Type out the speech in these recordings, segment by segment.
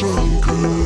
koleżankę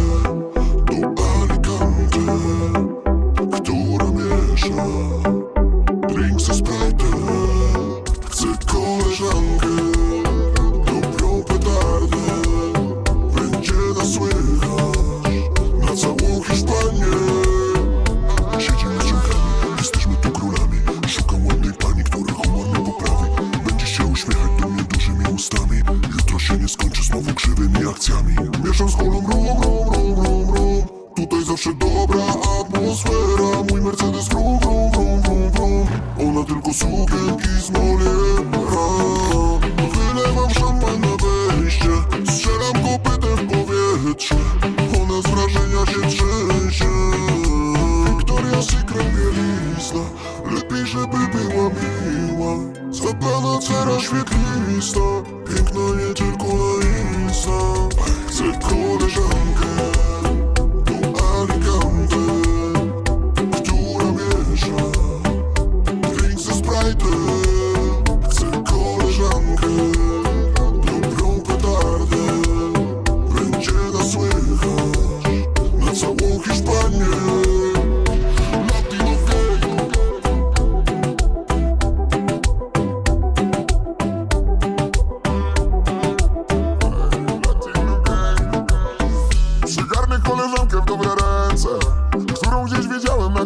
się znowu krzywymi akcjami. Mieszam z kolą rum, rum, rum, rum, rum. Tutaj zawsze dobra atmosfera. Mój Mercedes wrum, wrum, wrum, wrum, wrum. Ona tylko sukienki z Moliera. Wylewam szampan na wejście. Strzelam kopytem w powietrze. Ona z wrażenia się trzęsie. Victoria's Secret bielizna Lepiej, żeby była miła Zaplana cera świetlista Piękna nie tylko na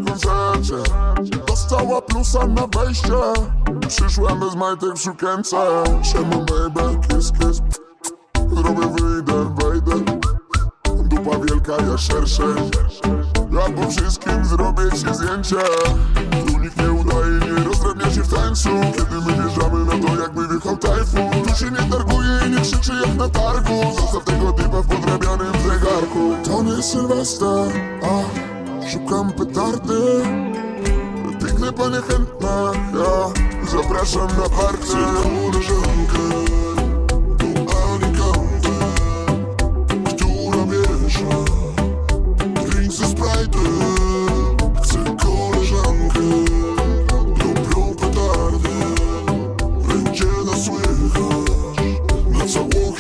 na koncercie Dostała plusa na wejście. Przyszłem bez majtek w sukience. Siema baby, kiss kiss. Robię wyjdę, wejdę. Dupa wielka, ja szerszy. Ja po wszystkim zrobię ci zdjęcie. Tu nikt nie udaje, nie rozdrabnia się w tańcu. Kiedy my wjeżdżamy na to jakby wjechał tajfun Tu się nie targuje i nie krzyczy jak na targu. Zostaw tego typa w podrabianym zegarku. To nie Sylwester, a Szukam petardy. Piękne panie chętna ja Zapraszam na parcie koleżankę Tą Alicante Która miesza Drink ze Sprite'em Chcę koleżankę Dobrą petardę. Będzie nas słychać Na całą